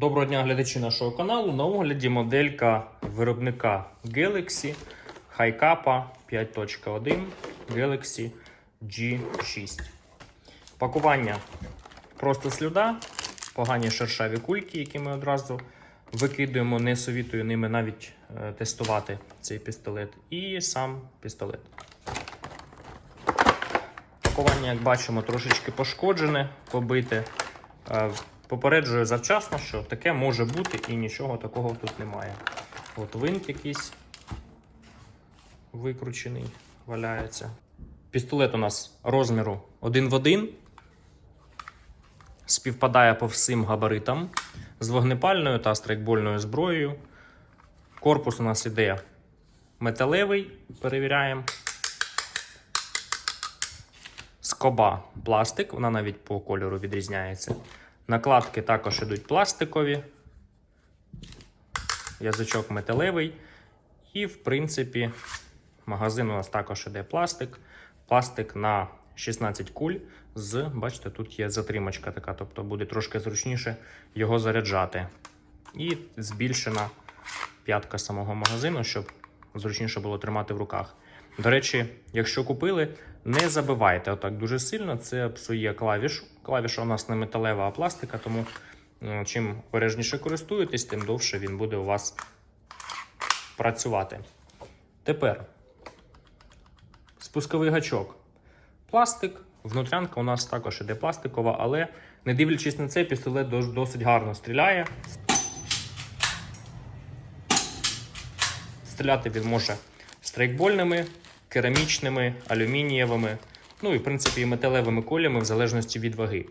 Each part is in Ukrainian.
Доброго дня, глядачі нашого каналу. На огляді моделька виробника Galaxy Hi-Kappa 5.1 Galaxy G6. Пакування просто слюда, погані шершаві кульки, які ми одразу викидуємо. Не совітую ними навіть е, тестувати цей пістолет. І сам пістолет. Пакування, як бачимо, трошечки пошкоджене, побите. Попереджую завчасно, що таке може бути і нічого такого тут немає. От винт якийсь викручений, валяється. Пістолет у нас розміру 1 в 1. Співпадає по всім габаритам з вогнепальною та страйкбольною зброєю. Корпус у нас іде металевий, перевіряємо. Скоба пластик, вона навіть по кольору відрізняється. Накладки також ідуть пластикові, язичок металевий. І, в принципі, магазин у нас також іде пластик. Пластик на 16 куль з, бачите, тут є затримочка така, тобто буде трошки зручніше його заряджати. І збільшена п'ятка самого магазину, щоб зручніше було тримати в руках. До речі, якщо купили, не забивайте отак дуже сильно, це псує клавішу. Клавіша у нас не металева, а пластика, тому е, чим обережніше користуєтесь, тим довше він буде у вас працювати. Тепер спусковий гачок. Пластик. Внутрянка у нас також іде пластикова, але не дивлячись на це, пістолет досить гарно стріляє. Стріляти він може страйкбольними, керамічними, алюмінієвими, ну і в принципі і металевими колями в залежності від ваги.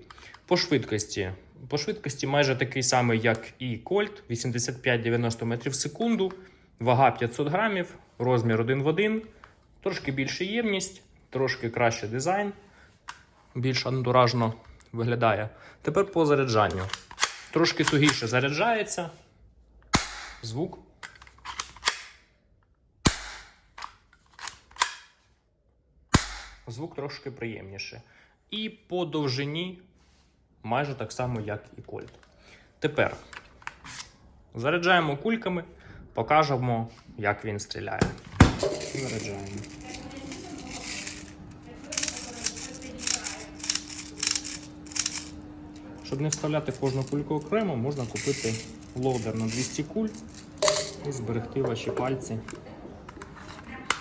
По швидкості. По швидкості майже такий самий, як і Colt, 85-90 метрів в секунду, вага 500 грамів, розмір 1 в 1, трошки більша ємність, трошки краще дизайн, більш антуражно виглядає. Тепер по заряджанню. Трошки тугіше заряджається. Звук. Звук трошки приємніше. І по довжині майже так само, як і кольт. Тепер заряджаємо кульками, покажемо, як він стріляє. Заряджаємо. Щоб не вставляти кожну кульку окремо, можна купити лоудер на 200 куль і зберегти ваші пальці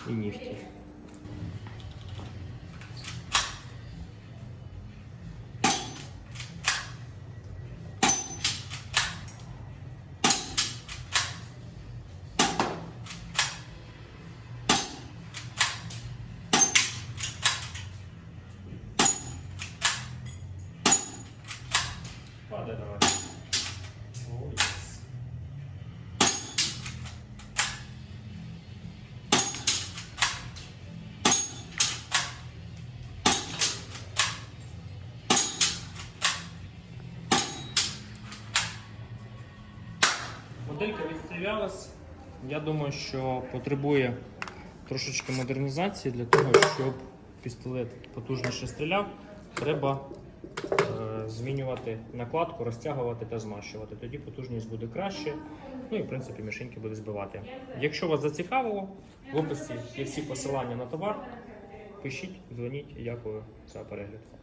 і нігті. Давай. О, єс. Моделька відстрілялась. Я думаю, що потребує трошечки модернізації для того, щоб пістолет потужніше стріляв. Треба е, змінювати накладку, розтягувати та змащувати. Тоді потужність буде краще. Ну і в принципі мішеньки буде збивати. Якщо вас зацікавило, в описі є всі посилання на товар. Пишіть, дзвоніть. Дякую за перегляд.